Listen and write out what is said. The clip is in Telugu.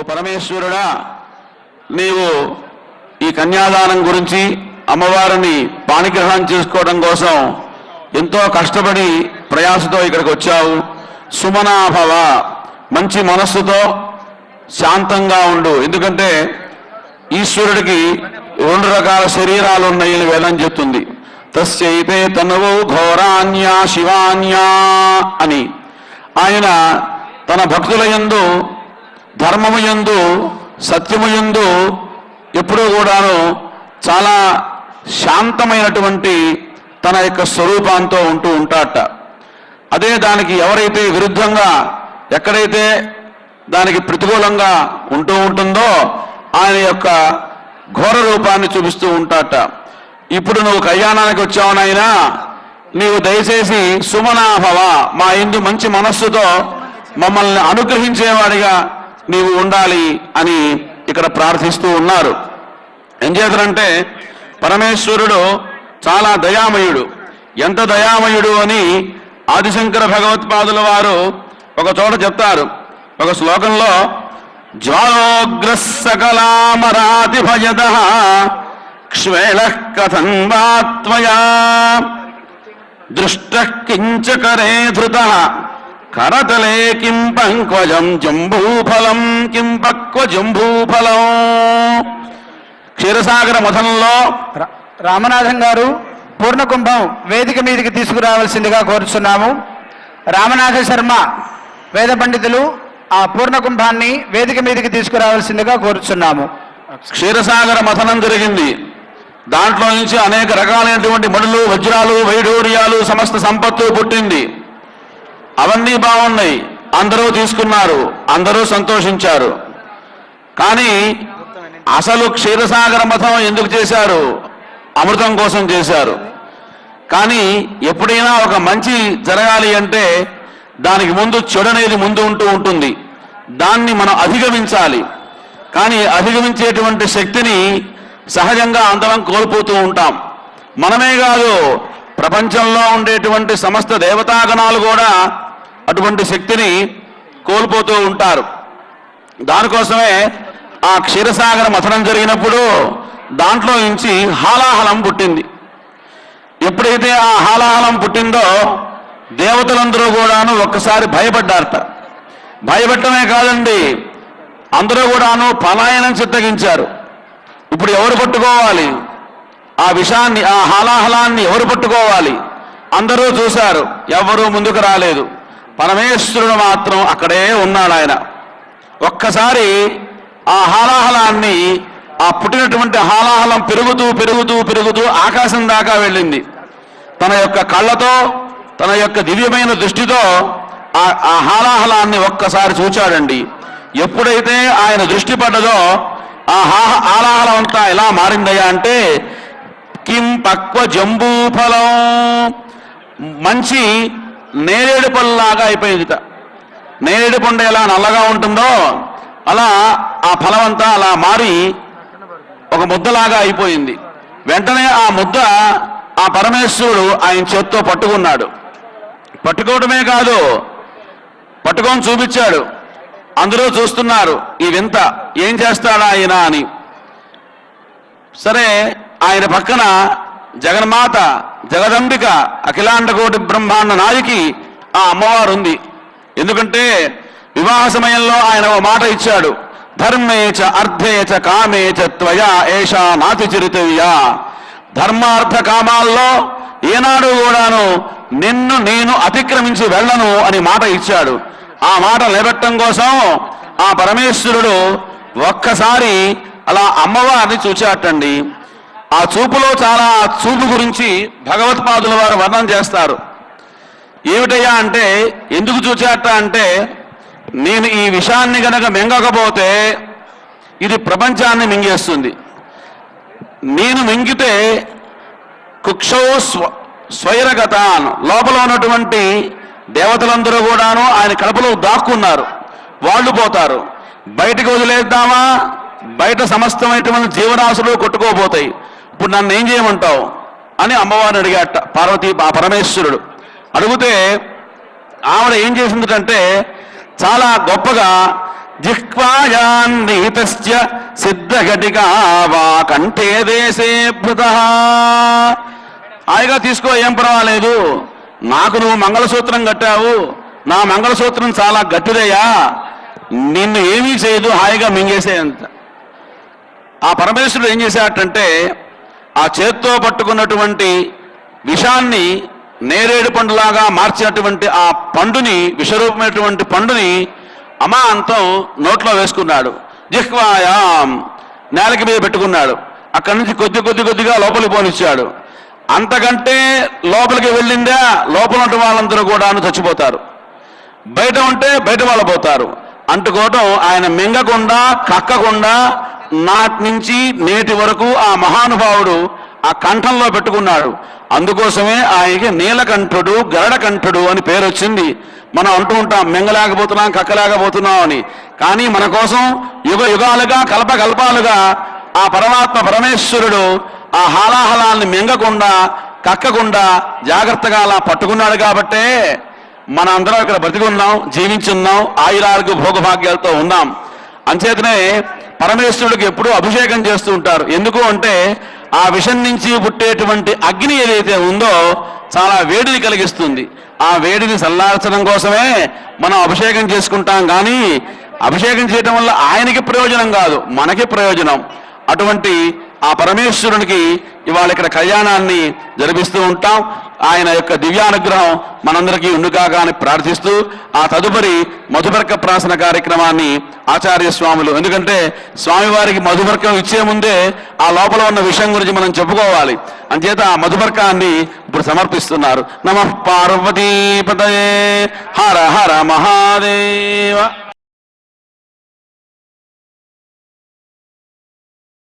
ఓ పరమేశ్వరుడా నీవు ఈ కన్యాదానం గురించి అమ్మవారిని పాణిగ్రహణం చేసుకోవడం కోసం ఎంతో కష్టపడి ప్రయాసతో ఇక్కడికి వచ్చావు. సుమనాభవ మంచి మనస్సుతో శాంతంగా ఉండు. ఎందుకంటే ఈశ్వరుడికి రెండు రకాల శరీరాలు ఉన్నాయని వేదం చెప్తుంది. తస్యైతే తనువు ఘోరాన్యా శివాన్యా అని. ఆయన తన భక్తుల యందు ధర్మము యందు సత్యము యందు ఎప్పుడూ కూడాను చాలా శాంతమైనటువంటి తన యొక్క స్వరూపంతో ఉంటూ ఉంటాట అదే దానికి ఎవరైతే విరుద్ధంగా ఎక్కడైతే దానికి ప్రతికూలంగా ఉంటూ ఉంటుందో ఆయన యొక్క ఘోర రూపాన్ని చూపిస్తూ ఉంటాట ఇప్పుడు నువ్వు కళ్యాణానికి వచ్చావు నాయనా నీవు దయచేసి సుమనాభవ మా ఇందు మంచి మనస్సుతో మమ్మల్ని అనుగ్రహించేవాడిగా నీవు ఉండాలి అని ఇక్కడ ప్రార్థిస్తూ ఉన్నారు. ఏం చేతనంటే పరమేశ్వరుడు చాలా దయామయుడు. ఎంత దయామయుడు అని ఆదిశంకర భగవత్పాదుల వారు ఒక చోట చెప్తారు. ఒక శ్లోకంలో జ్వాలోగ్ర సకలామరాతి భయద క్ష్వేళ కథం వాత్వయా దృష్ట కించకరే ధృత కరతలే కిం పంక్వజం జంబూఫలం కిం పక్వ జంబూఫలం. క్షీరసాగర మథనంలో రా- రామనాథం గారు పూర్ణకుంభం వేదిక మీదకి తీసుకురావాల్సిందిగా కోరుచున్నాము. రామనాథ శర్మ వేద పండితులు ఆ పూర్ణకుంభాన్ని వేదిక మీదకి తీసుకురావాల్సిందిగా కోరుచున్నాము. క్షీరసాగర మథనం జరిగింది. దాంట్లో నుంచి అనేక రకాలైనటువంటి మడులు వజ్రాలు వైడూర్యాలు సమస్త సంపత్తు పుట్టింది. అవన్నీ బాగున్నాయి. అందరూ తీసుకున్నారు. అందరూ సంతోషించారు. కానీ అసలు క్షీరసాగర మథం ఎందుకు చేశారు? అమృతం కోసం చేశారు. కానీ ఎప్పుడైనా ఒక మంచి జరగాలి అంటే దానికి ముందు చెడు అనేది ముందు ఉంటూ ఉంటుంది. దాన్ని మనం అధిగమించాలి. కానీ అధిగమించేటువంటి శక్తిని సహజంగా అందరం కోల్పోతూ ఉంటాం. మనమే కాదు ప్రపంచంలో ఉండేటువంటి సమస్త దేవతాగణాలు కూడా అటువంటి శక్తిని కోల్పోతూ ఉంటారు. దానికోసమే ఆ క్షీరసాగర మథనం జరిగినప్పుడు దాంట్లో నుంచి హాలాహలం పుట్టింది. ఎప్పుడైతే ఆ హాలాహలం పుట్టిందో దేవతలందరూ కూడాను ఒక్కసారి భయపడ్డారట. భయపెట్టమే కాదండి అందరూ కూడాను పలాయనం చిత్తగించారు. ఇప్పుడు ఎవరు పట్టుకోవాలి? ఆ విషాన్ని ఆ హాలాహలాన్ని ఎవరు పట్టుకోవాలి? అందరూ చూశారు ఎవరూ ముందుకు రాలేదు. పరమేశ్వరుడు మాత్రం అక్కడే ఉన్నాడు ఆయన. ఒక్కసారి ఆ హాలాహలాన్ని ఆ పుట్టినటువంటి హాలాహలం పెరుగుతూ పెరుగుతూ పెరుగుతూ ఆకాశం దాకా వెళ్ళింది. తన యొక్క కళ్ళతో తన యొక్క దివ్యమైన దృష్టితో ఆ ఆ హాలాహలాన్ని ఒక్కసారి చూచాడండి. ఎప్పుడైతే ఆయన దృష్టి పడ్డదో ఆ హా హాలాహలం అంతా ఎలా మారిందయ్యా అంటే కిం పక్వ జంబూఫలం. మంచి నేరేడు పళ్ళలాగా అయిపోయిందిట. నేరేడు పండు ఎలా నల్లగా ఉంటుందో అలా ఆ ఫలం అంతా అలా మారి ఒక ముద్దలాగా అయిపోయింది. వెంటనే ఆ ముద్ద ఆ పరమేశ్వరుడు ఆయన చేత్తో పట్టుకున్నాడు. పట్టుకోవడమే కాదు పట్టుకొని చూపించాడు. అందరూ చూస్తున్నారు ఈ వింత ఏం చేస్తాడా ఆయన అని. సరే ఆయన పక్కన జగన్మాత జగదంబిక అఖిలాండకోటి బ్రహ్మాండ నాయకి ఆ అమ్మవారు ఉంది. ఎందుకంటే వివాహ సమయంలో ఆయన ఓ మాట ఇచ్చాడు. ధర్మే చ కామేచ చ కామే చ త్వయా ఏషా నాతి చిరుతయ్యా ధర్మార్థ కామాల్లో ఏనాడు కూడాను నిన్ను నేను అతిక్రమించి వెళ్ళను అని మాట ఇచ్చాడు. ఆ మాట నిలబెట్టడం కోసం ఆ పరమేశ్వరుడు ఒక్కసారి అలా అమ్మవారిని చూచాటండి ఆ చూపులో చాలా చూపు గురించి భగవత్పాదుల వారు వర్ణన చేస్తారు. ఏమిటయ్యా అంటే ఎందుకు చూచాట అంటే నేను ఈ విషయాన్ని గనక మింగకపోతే ఇది ప్రపంచాన్ని మింగేస్తుంది. నేను మింగితే కుక్షౌ స్వ స్వైరగతాన్ లోపల ఉన్నటువంటి దేవతలందరూ కూడాను ఆయన కడపలో దాక్కున్నారు. వాళ్ళు పోతారు. బయటకు వదిలేద్దామా? బయట సమస్తమైనటువంటి జీవరాశులు కొట్టుకోపోతాయి. ఇప్పుడు నన్ను ఏం చేయమంటావు? అని అమ్మవారిని అడిగాట పార్వతి ఆ పరమేశ్వరుడు. అడిగితే ఆవిడ ఏం చేసిందంటే చాలా గొప్పగా జిహ్వాయాన్నిహితస్య సిద్ధఘటికా వా కంఠే దేశే భృత. హాయిగా తీసుకో ఏం పర్వాలేదు. నాకు నువ్వు మంగళసూత్రం కట్టావు. నా మంగళసూత్రం చాలా గట్టిదయ్యా. నిన్ను ఏమీ చేయదు హాయిగా మింగేసేంత ఆ పరమేశ్వరుడు ఏం చేశాడంటే ఆ చేత్తో పట్టుకున్నటువంటి విషాన్ని నేరేడు పండులాగా మార్చినటువంటి ఆ పండుని విషరూపమైనటువంటి పండుని అమాంతం నోట్లో వేసుకున్నాడు. జిహ్వాయాం నేలకి మీద పెట్టుకున్నాడు. అక్కడి నుంచి కొద్ది కొద్ది కొద్దిగా లోపలికి పోనిచ్చాడు. అంతకంటే లోపలికి వెళ్ళిందా? లోపల ఉన్న వాళ్ళందరూ కూడా చచ్చిపోతారు. బయట ఉంటే బయట వాళ్ళు పోతారు. అంటుకోవటం ఆయన మింగకుండా కక్కకుండా నాటి నుంచి నేటి వరకు ఆ మహానుభావుడు ఆ కంఠంలో పెట్టుకున్నాడు. అందుకోసమే ఆయనకి నీలకంఠుడు గరడకంఠుడు అని పేరు వచ్చింది. మనం అంటూ ఉంటాం మింగలేకపోతున్నాం కక్కలేకపోతున్నాం అని. కానీ మన కోసం యుగ యుగాలుగా కల్పకల్పాలుగా ఆ పరమాత్మ పరమేశ్వరుడు ఆ హాలాహలాల్ని మింగకుండా కక్కకుండా జాగ్రత్తగా అలా పట్టుకున్నాడు కాబట్టే మన అందరం ఇక్కడ బ్రతికున్నాం జీవించున్నాం ఆయురారోగ్య భోగభాగ్యాలతో ఉన్నాం అంచేతనే పరమేశ్వరుడికి ఎప్పుడూ అభిషేకం చేస్తూ ఉంటారు. ఎందుకు అంటే ఆ విషం నుంచి పుట్టేటువంటి అగ్ని ఏదైతే ఉందో చాలా వేడిని కలిగిస్తుంది. ఆ వేడిని చల్లార్చడం కోసమే మనం అభిషేకం చేసుకుంటాం. కానీ అభిషేకం చేయటం వల్ల ఆయనకి ప్రయోజనం కాదు మనకి ప్రయోజనం. అటువంటి ఆ పరమేశ్వరునికి ఇవాళ ఇక్కడ కళ్యాణాన్ని జరిపిస్తూ ఉంటాం. ఆయన యొక్క దివ్యానుగ్రహం మనందరికీ ఉండుకాక అని ప్రార్థిస్తూ ఆ తదుపరి మధుబర్క ప్రాసన కార్యక్రమాన్ని ఆచార్య స్వాములు. ఎందుకంటే స్వామివారికి మధుబర్కం ఇచ్చే ముందే ఆ లోపల ఉన్న విషయం గురించి మనం చెప్పుకోవాలి. అంచేత ఆ మధుబర్కాన్ని ఇప్పుడు సమర్పిస్తున్నారు. నమ పార్వతీపతయే. హర హర మహాదేవ.